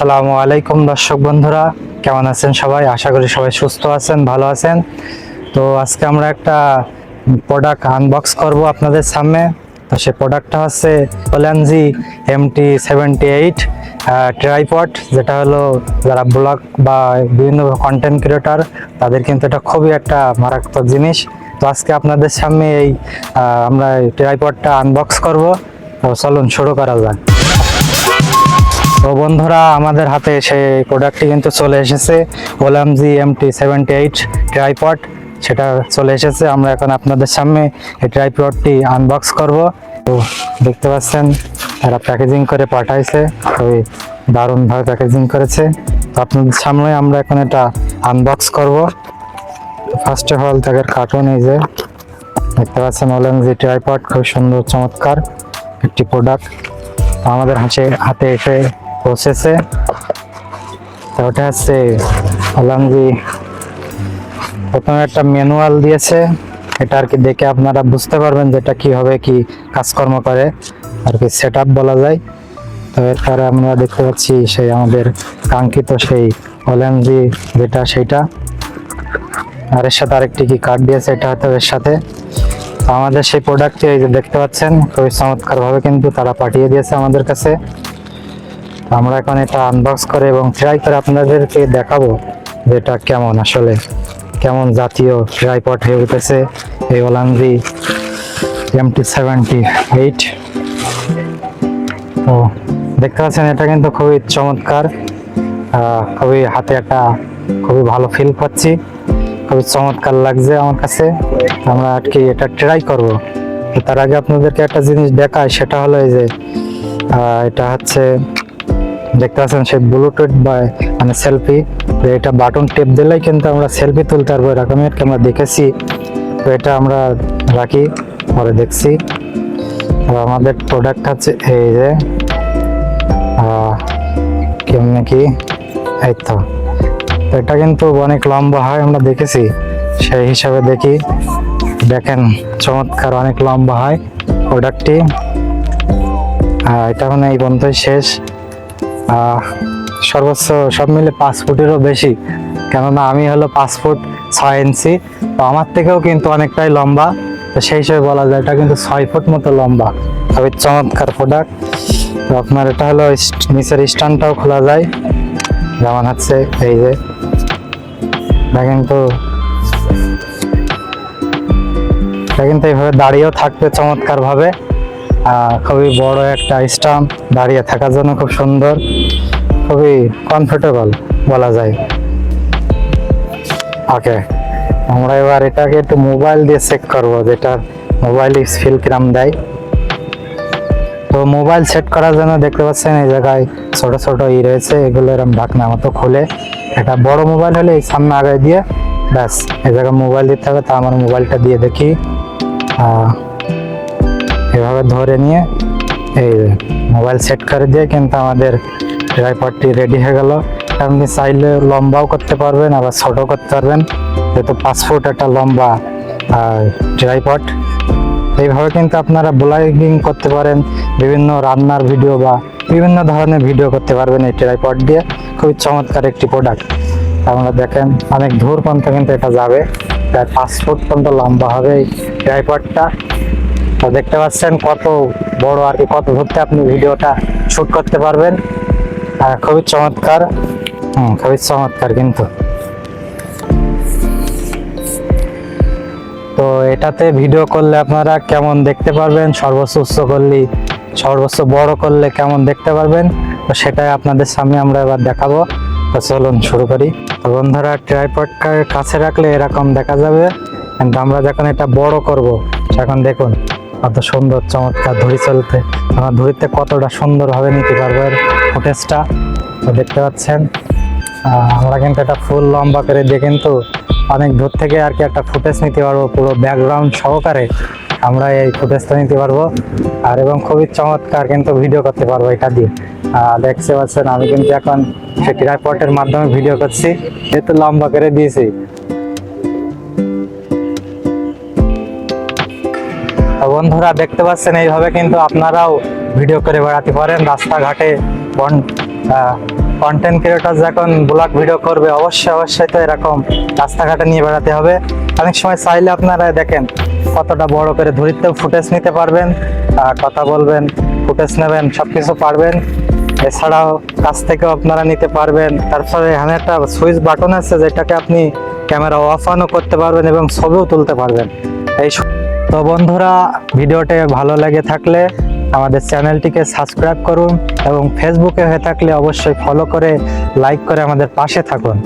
আসসালামু আলাইকুম দর্শক বন্ধুরা, কেমন আছেন সবাই? আশা করি সবাই সুস্থ আছেন, ভালো আছেন। তো আজকে আমরা একটা প্রোডাক্ট আনবক্স করব আপনাদের সামনে। তো সেই প্রোডাক্টটা হচ্ছে Ulanzi MT seventy eight tripod যেটা হলো যারা ব্লগ বা বিভিন্ন কন্টেন্ট ক্রিয়েটার তাদের কিন্তু এটা খুবই একটা মারাত্মক জিনিস। তো আজকে আপনাদের সামনে এই আমরা ট্রাইপডটা আনবক্স করব। তো চলুন শুরু করা যাক। তো বন্ধুরা, আমাদের হাতে সেই প্রোডাক্টটি কিন্তু চলে এসেছে Ulanzi MT seventy eight tripod সেটা চলে এসেছে। আমরা এখন আপনাদের সামনে এই ট্রাইপডটি আনবক্স করব। তো দেখতে পাচ্ছেন তারা প্যাকেজিং করে পাঠাইছে। খুবই দারুণভাবে প্যাকেজিং করেছে। তো আপনাদের সামনে আমরা এখন এটা আনবক্স করব। ফার্স্ট অফ অল তাদের কার্টুন এই যে, দেখতে পাচ্ছেন ওলামজি ট্রাইপড খুব সুন্দর, চমৎকার একটি প্রোডাক্ট আমাদের হাতে হাতে এসে পৌঁছেছে। তো ওটা হচ্ছে বললাম যে প্রথমে একটা ম্যানুয়াল দিয়েছে। এটা আর কি দেখে আপনারা বুঝতে পারবেন যে এটা কীভাবে কি কাজকর্ম করে। আর কি সেট বলা যায়। তো এরপরে আমরা দেখতে পাচ্ছি সেই আমাদের কাঙ্ক্ষিত সেই ওলেমজি যেটা সেইটা। আর এর সাথে আরেকটি কি কার্ড দিয়েছে, এটা হয়তো এর সাথে। আমাদের সেই প্রোডাক্টটি এই যে দেখতে পাচ্ছেন, খুবই চমৎকারভাবে কিন্তু তারা পাঠিয়ে দিয়েছে আমাদের কাছে। আমরা এখন এটা আনবক্স করে এবং ট্রাই করে আপনাদেরকে দেখাবো যে এটা কেমন আসলে, কেমন জাতীয় ট্রাইপড হয়ে উঠেছে এই ওলান্দি এমটি সেভেন্টি এইট তো দেখতে পাচ্ছেন, এটা কিন্তু খুবই চমৎকার খুবই হাতে একটা খুবই ভালো ফিল পাচ্ছি, খুবই চমৎকার লাগছে আমার কাছে। আমরা আর কি এটা ট্রাই করব। তার আগে আপনাদেরকে একটা জিনিস দেখায় সেটা হলো এই যে এটা হচ্ছে দেখতে পাচ্ছেন সেই ব্লুটুথ বা মানে সেলফি তো এটা বাটন টেপ দিলেই কিন্তু আমরা সেলফি তুলতে পারব কি আমরা দেখেছি। তো এটা আমরা রাখি, পরে দেখছি। আর আমাদের প্রোডাক্ট হচ্ছে এই যে কেমনে কি? এই তো। এটা কিন্তু অনেক লম্বা হয়, আমরা দেখেছি। সেই হিসাবে দেখি। দেখেন, চমৎকার অনেক লম্বা হয় প্রোডাক্টটি এটা মানে এই পর্যন্তই শেষ। সর্বোচ্চ সব মিলে পাঁচ ফুটেরও বেশি। কেননা আমি হলো পাঁচ ফুট ছয় ইঞ্চি, তো আমার থেকেও কিন্তু অনেকটাই লম্বা। তো সেই হিসেবে বলা যায় এটা কিন্তু ছয় ফুট মতো লম্বা। খুবই চমৎকার প্রোডাক্ট তো আপনার এটা হলো নিচের স্ট্যান্ডটাও খোলা যায়। যেমন হচ্ছে এই যে। এটা কিন্তু এটা কিন্তু এইভাবে দাঁড়িয়েও থাকবে চমৎকার ভাবে খুবই বড় একটা স্টাম্প দাঁড়িয়ে থাকার জন্য খুব সুন্দর। খুবই কমফোর্টেবল বলা যায়। ওকে আমরা এবার এটাকে একটু মোবাইল দিয়ে চেক করব, যেটা মোবাইল ফিল কিরাম দেয়। তো মোবাইল সেট করার জন্য দেখতে পাচ্ছেন এই জায়গায় ছোট ছোট ই রয়েছে, এগুলো এরকম ঢাকনা মতো খুলে। এটা বড় মোবাইল হলে এই সামনে আগে দিয়ে, ব্যাস, এই জায়গায় মোবাইল দিতে হবে, তা আমার মোবাইলটা দিয়ে দেখি। এভাবে ধরে নিয়ে, এই মোবাইল সেট করে দিয়ে কিন্তু আমাদের ট্রাইপডটি রেডি হয়ে গেল। আপনি চাইলে লম্বাও করতে পারবেন আবার ছোটও করতে পারবেন। যেহেতু পাঁচ ফুট একটা লম্বা ট্রাইপড এইভাবে কিন্তু আপনারা ব্লগিং করতে পারেন, বিভিন্ন রান্নার ভিডিও বা বিভিন্ন ধরনের ভিডিও করতে পারবেন এই ট্রাইপড দিয়ে। খুবই চমৎকার একটি প্রোডাক্ট আপনারা দেখেন, অনেক দূর পর্যন্ত কিন্তু এটা যাবে। প্রায় পাঁচ ফুট পর্যন্ত লম্বা হবে এই ট্রাইপডটা তো দেখতে পাচ্ছেন কত বড় আর কি, কত ধরতে আপনি ভিডিওটা শুট করতে পারবেন। আর খুবই চমৎকার। হুম, খুবই চমৎকার কিন্তু। তো এটাতে ভিডিও করলে আপনারা কেমন দেখতে পারবেন? সর্বোচ্চ উচ্চ করলে সর্বোচ্চ বড় করলে কেমন দেখতে পারবেন? তো সেটাই আপনাদের সামনে আমরা এবার দেখাবো। তো চলুন শুরু করি। তো বন্ধুরা ট্রাইপডটা কাছে রাখলে এরকম দেখা যাবে। কিন্তু আমরা যখন এটা বড় করব, তখন দেখুন কত সুন্দর, চমৎকার ধরি চলতে আমার ধরিতে কতটা সুন্দরভাবে নিতে পারব এর ফুটেজটা দেখতে পাচ্ছেন। আমরা কিন্তু এটা ফুল লম্বা করে দিয়ে কিন্তু অনেক দূর থেকে আর কি একটা ফুটেজ নিতে পারব, পুরো ব্যাকগ্রাউন্ড সহকারে আমরা এই ফুটেজটা নিতে পারব। আর এবং খুবই চমৎকার কিন্তু ভিডিও করতে পারব এটা দিয়ে। দেখতে পাচ্ছেন, আমি কিন্তু এখন সে ট্রাইপটের মাধ্যমে ভিডিও করছি। যেহেতু লম্বা করে দিয়েছি। বন্ধুরা দেখতে পাচ্ছেন, এইভাবে কিন্তু আপনারাও ভিডিও করে বেড়াতে পারেন। রাস্তাঘাটে কন্টেন্ট ক্রিয়েটার যখন ব্লগ ভিডিও করবে, অবশ্যই অবশ্যই তো এরকম রাস্তাঘাটে নিয়ে বেড়াতে হবে। অনেক সময় চাইলে আপনারা দেখেন, কতটা বড় করে ধরিতেও ফুটেজ নিতে পারবেন কথা বলবেন ফুটেজ নেবেন সব কিছু পারবেন। এছাড়াও কাছ থেকেও আপনারা নিতে পারবেন। তারপরে এখানে একটা সুইচ বাটন আছে, যেটাকে আপনি ক্যামেরা অফ অনও করতে পারবেন এবং ছবিও তুলতে পারবেন। এই তো বন্ধুরা, ভিডিওটি ভালো লেগে থাকলে আমাদের চ্যানেলটিকে সাবস্ক্রাইব করুন এবং ফেসবুকে হয়ে থাকলে অবশ্যই ফলো করে লাইক করে আমাদের পাশে থাকুন।